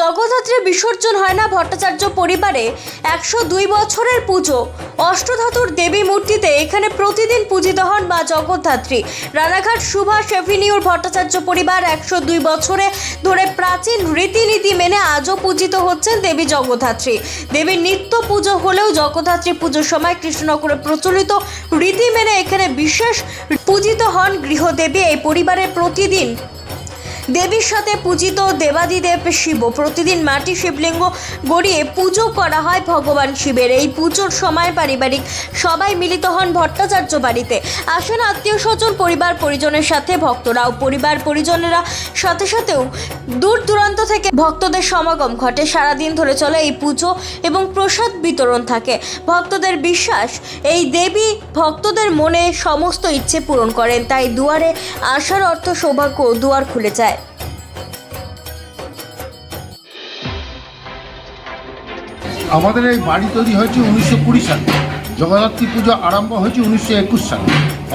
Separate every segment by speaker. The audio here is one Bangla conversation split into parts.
Speaker 1: জগদ্ধাত্রী বিসর্জন হয় না ভট্টাচার্য পরিবারে, একশো দুই বছরের পুজো। অষ্টধাতুর দেবী মূর্তিতে এখানে প্রতিদিন পূজিত হন মা জগদ্ধাত্রী। রানাঘাট সুভাষ এভিনিউর ভট্টাচার্য পরিবার একশো দুই বছরে ধরে প্রাচীন রীতিনীতি মেনে আজও পূজিত হচ্ছেন দেবী জগদ্ধাত্রী। দেবীর নিত্য পুজো হলেও জগদ্ধাত্রী পুজোর সময় কৃষ্ণনগরে প্রচলিত রীতি মেনে এখানে বিশেষ পূজিত হন গৃহদেবী। এই পরিবারের প্রতিদিন দেবীর সাথে পূজিত দেবাদিদেব শিব। প্রতিদিন মাটি শিবলিঙ্গ গড়িয়ে পুজো করা হয় ভগবান শিবের। এই পুজোর সময় পারিবারিক সবাই মিলিত হন ভট্টাচার্য বাড়িতে। আসেন আত্মীয় স্বজন, পরিবার পরিজনের সাথে ভক্তরাও পরিবার পরিজনেরা সাথে সাথেও দূর দূরান্ত থেকে ভক্তদের সমাগম ঘটে। সারাদিন ধরে চলে এই পুজো এবং প্রসাদ বিতরণ থাকে। ভক্তদের বিশ্বাস, এই দেবী ভক্তদের মনে সমস্ত ইচ্ছে পূরণ করেন। তাই দুয়ারে আসার অর্থ সৌভাগ্য দুয়ার খুলে যায়।
Speaker 2: আমাদের এই বাড়ি তৈরি হয়েছে উনিশশো কুড়ি সালে। জগদ্ধাত্রী পুজো আরম্ভ হয়েছে উনিশশো একুশ সালে।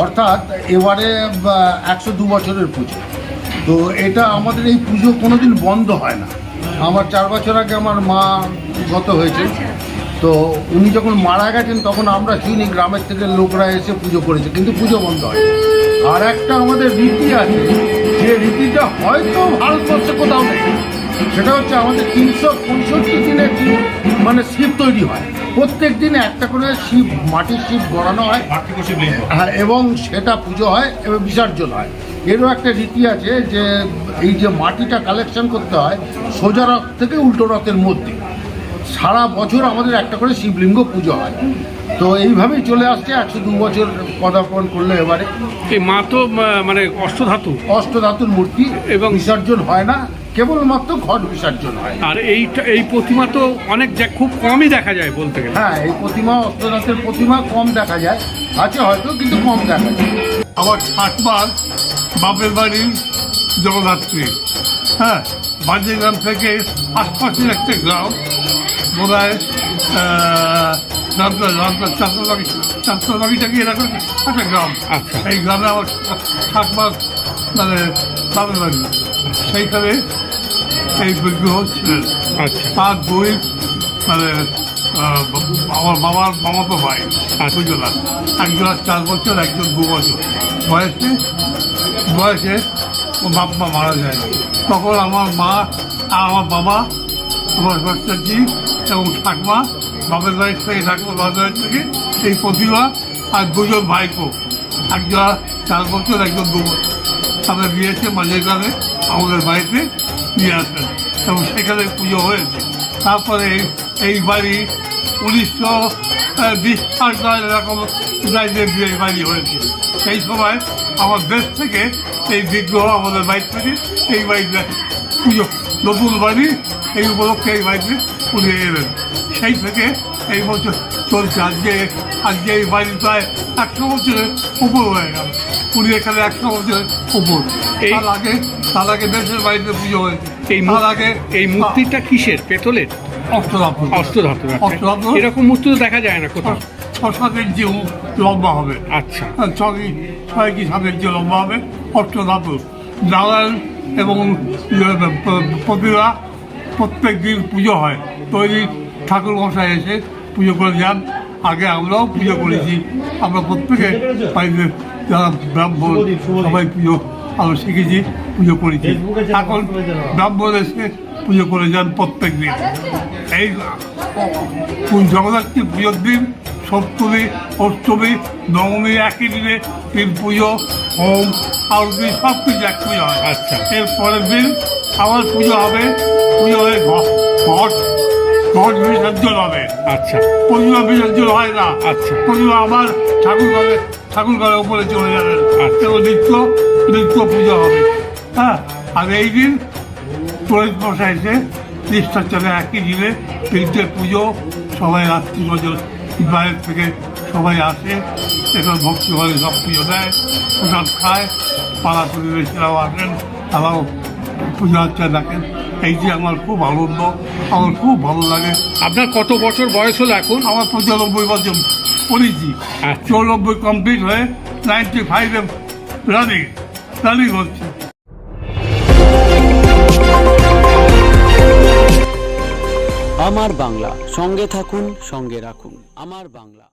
Speaker 2: অর্থাৎ এবারে একশো দু বছরের পুজো। তো এটা আমাদের এই পুজো কোনো দিন বন্ধ হয় না। আমার চার বছর আগে আমার মা গত হয়েছে। তো উনি যখন মারা গেছেন তখন আমরা শুনি গ্রামের থেকে লোকরা এসে পুজো করেছে কিন্তু পুজো বন্ধ হয় আর একটা আমাদের রীতি আছে যে রীতিটা হয়তো ভারতবর্ষে কোথাও নেই। সেটা হচ্ছে আমাদের তিনশো পঁয়ষট্টি দিনে মানে শিব তৈরি হয়। প্রত্যেক দিন একটা করে শিব মাটির শিব গড়ানো হয়। হ্যাঁ এবং সেটা পুজো হয় এবং বিসর্জন হয়। এরও একটা রীতি আছে যে এই যে মাটিটা কালেকশন করতে হয় সোজা রথ থেকে উল্টো রথের মধ্যে। সারা বছর আমাদের একটা করে শিবলিঙ্গ পুজো হয়। তো এইভাবেই চলে আসছে একশো দু বছর পদার্পণ করল এবারে।
Speaker 3: মা তো মানে অষ্টধাতু।
Speaker 2: অষ্টধাতুর মূর্তি এবং- বিসর্জন হয় না। কেবলমাত্র ঘট বিসর্জন হয়।
Speaker 3: আর এইটা এই প্রতিমা তো অনেক যা- খুব কমই দেখা যায় বলতে গেলে।
Speaker 2: হ্যাঁ এই প্রতিমা অষ্টনাথের প্রতিমা কম দেখা যায়। আছে হয়তো কিন্তু কম দেখা যায়।
Speaker 4: আমার ঠাটমার বাপের বাড়ি জগদ্ধাত্রী হ্যাঁ বাজে গ্রাম থেকে আশপাশের একটা গ্রাম। বোধ হয় চাঁদবাড়িটাকে এরকম? একটা গ্রাম।
Speaker 3: আচ্ছা।
Speaker 4: এই গ্রামে আমার ঠাটমার মানে বাপের বাড়ি। সেইখানে এই বিগ্রহ ছিলেন।
Speaker 3: আচ্ছা।
Speaker 4: তার দুই মানে আমার বাবার মামাতো ভাই বুঝলো না একজন চার বছর একজন দু বছর। বয়সে বয়সে বাপ মা মারা যায়। তখন আমার মা আর আমার বাবা আমার ভট্টাচার্যি এবং ঠাকমা বাপের বাড়ির থেকে ঠাকুমা বাপের বাড়ির থেকে এই প্রতিভা আর দুজন ভাইপো। একজন চার বছর একজন দু বছর। তাদের বিয়েছে মাঝের গ্রামে আমাদের বাড়িতে নিয়ে আসেন এবং সেখানে পুজো হয়েছে। তারপরে এই- বাড়ি উনিশশো বিশ সাল এরকম রাজ্যের বিয়ে বাড়ি হয়েছে। সেই সময় আমার দেশ থেকে এই বিগ্রহ আমাদের বাড়ি থেকে এই বাড়িতে পুজো নতুন বাড়ি এই উপলক্ষে এই বাড়িতে পুজো এলেন। সেই থেকে এই বছর চলছে। আজকে আজকে এই বাড়ি প্রায় একশো বছরের উপর হয়ে গেল। উনি এখানে একশো বছরের উপর।
Speaker 3: এই-
Speaker 4: তার আগে তার আগে দেশের বাড়িতে পুজো হয়েছে।
Speaker 3: এই
Speaker 4: তার আগে
Speaker 3: এই মূর্তিটা কিসের? পেতলের?
Speaker 4: অষ্টধাতু।
Speaker 3: অষ্টধাতু
Speaker 4: অষ্টধাতু।
Speaker 3: এরকম মূর্তি তো দেখা যায় না কোথাও।
Speaker 4: ছ সাত ইঞ্চি লম্বা হবে।
Speaker 3: আচ্ছা।
Speaker 4: ছয় ছয় কি সাত ইঞ্চি লম্বা হবে। অষ্টধাতু। নারায়ণ এবং প্রতিভা প্রত্যেক দিন পুজো হয়। তৈরি ঠাকুর মশাই এসে পুজো করে যান। আগে আমরাও পুজো করেছি। আমরা প্রত্যেকে বাড়িতে যারা ব্রাহ্মণ সবাই পুজো আমরা শিখেছি পুজো করেছি। এখন ব্রাহ্মণ এসে পুজো করে যান প্রত্যেক দিন। এই জগদ্ধাত্রী পুজোর দিন সপ্তমী অষ্টমী নবমী একই দিনে তিন পুজো হোম আরতি সব কিছু এক পুজো হয়।
Speaker 3: আচ্ছা।
Speaker 4: এর পরের দিন আবার পুজো হবে। পুজো হয়ে ঘ- বিসর্জন হবে।
Speaker 3: আচ্ছা।
Speaker 4: বিসর্জন হয় না।
Speaker 3: আচ্ছা।
Speaker 4: প্রতিমা আবার ঠাকুর ঘরে ঠাকুর ঘরের উপরে চলে যাবেন
Speaker 3: আচ্ছা।
Speaker 4: নিত্য নিত্য পুজো হবে। হ্যাঁ? আর এই দিন পুরোহিত চলে একই দিনে তিনটে পুজো সবাই রাত্রি বছর বাইরের থেকে সবাই আসে এখন ভক্তি ঘরে সব পুজো দেয় প্রসাদ খায় পাড়া প্রতিবেশীরাও আসেন তারাও পুজো আর্চা দেখেন এই যে আমার খুব আনন্দ আমার খুব ভালো লাগে।
Speaker 3: আপনার কত বছর বয়স হলো এখন?
Speaker 4: আমার পঁচানব্বই বছর পড়েছি।
Speaker 3: আচ্ছা।
Speaker 4: চৌরানব্বই কমপ্লিট হয়ে নাইনটি ফাইভে রানিং রানিং হচ্ছে।
Speaker 5: আমার বাংলা সঙ্গে থাকুন সঙ্গে রাখুন। আমার বাংলা।